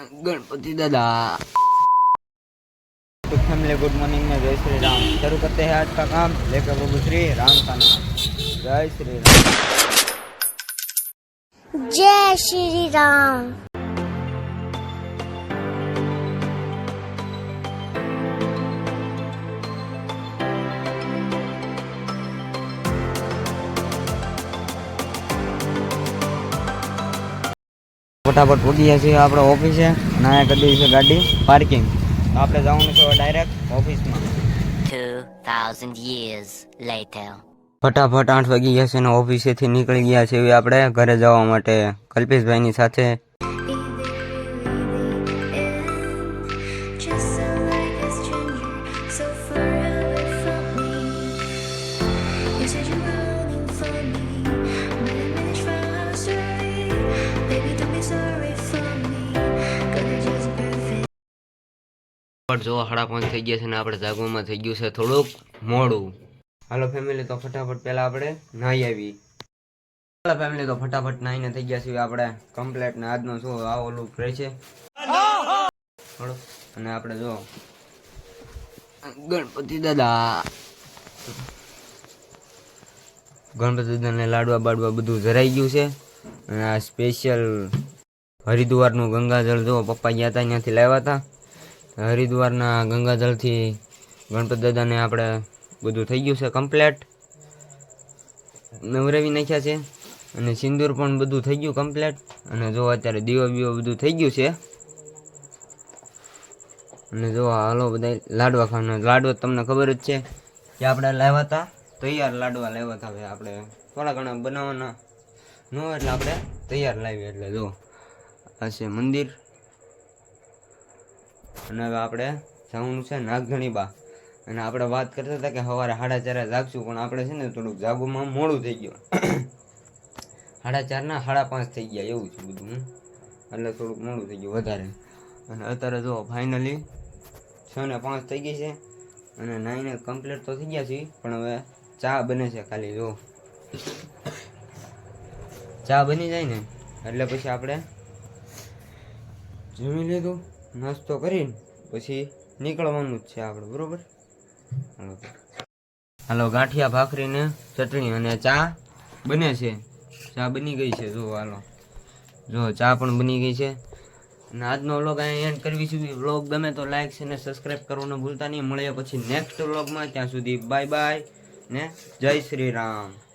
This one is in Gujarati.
गणपति दादा। तो फैमिली गुड मॉर्निंग में जय श्री राम। शुरू करते हैं आज का काम। लेकर वो श्री राम का नाम। जय श्री राम। जय श्री राम। ફટાફટ પહોંચી ગયા છીએ આપણે ઓફિસે અને અહીંયા કરી દીધી છે ગાડી પાર્કિંગ આપણે જવાનું છે ડાયરેક્ટ ઓફિસમાં. 2,000 ફટાફટ આઠ વાગી ગયા છે અને ઓફિસેથી નીકળી ગયા છે એવી આપણે ઘરે જવા માટે. કલ્પેશભાઈની સાથે પણ જો સાડા પાંચ થઈ ગયા છે ને આપણે જાગવામાં થઈ ગયું છે થોડુંક મોડું. હાલો ફેમિલી તો ફટાફટ પહેલા આપણે નાહી આવી હાલો ફેમિલી તો ફટાફટ નાહીને થઈ ગયા છીએ આપણે કમ્પ્લેટ ને આજનો શું આવો લુક રહે છે. અને આપણે જો ગણપતિ દાદા. ગણપતિ દાદાને લાડવા બાડવા બધું જરાઈ ગયું છે. અને આ સ્પેશિયલ હરિદ્વારનું ગંગાજળ જો પપ્પા ગયા હતા ત્યાંથી લાવ્યા હતા હરિદ્વારના ગંગાજળથી ગણપતિ દાદાને આપણે બધું થઈ ગયું છે કમ્પ્લેટ. નવરાવી નાખ્યા છે. અને સિંદૂર પણ બધું થઈ ગયું કમ્પ્લેટ. અને જો અત્યારે દીવો બીવો બધું થઈ ગયું છે. અને જો હાલો બધા લાડવા ખાવાના. લાડવા તમને ખબર જ છે કે આપણે લાવ્યા હતા. તૈયાર લાડવા લાવ્યા હતા આપણે. થોડા ઘણા બનાવવાના. ન એટલે આપણે તૈયાર લાવીએ એટલે જો. આ છે મંદિર. અને હવે આપણે જવાનું છે નાગધણી બા અને આપણે વાત કરતા હતા કે સવારે સાડા ચારે જાગશું, પણ આપણે છે ને થોડુંક જાગવામાં મોડું થઈ ગયું. સાડા ચારના, સાડા પાંચ થઈ ગયા એવું છે બધું એટલે થોડુંક મોડું થઈ ગયું વધારે. અને અત્યારે જો ફાઇનલી છ ને પાંચ થઈ ગઈ છે, અને નાઈને કમ્પ્લીટ તો થઈ ગયા છે પણ હવે ચા બને છે ખાલી, જો. ચા બની જાય ને, એટલે પછી આપણે જમી લીધું. નાસ્તો કરીને પછી નીકળવાનું જ છે આપણે બરોબર? હાલો. ગાંઠિયા ભાખરીને ચટણી અને ચા બને છે. ચા બની ગઈ છે, જો હાલો. જો, ચા પણ બની ગઈ છે. અને આજનો વ્લોગ અહીંયા એન્ડ કરવી છું. વ્લોગ ગમે તો લાઈક છે ને સબસ્ક્રાઈબ કરવાનું ભૂલતા નહીં. મળીએ પછી નેક્સ્ટ વ્લોગમાં. ત્યાં સુધી બાય બાય ને જય શ્રી રામ.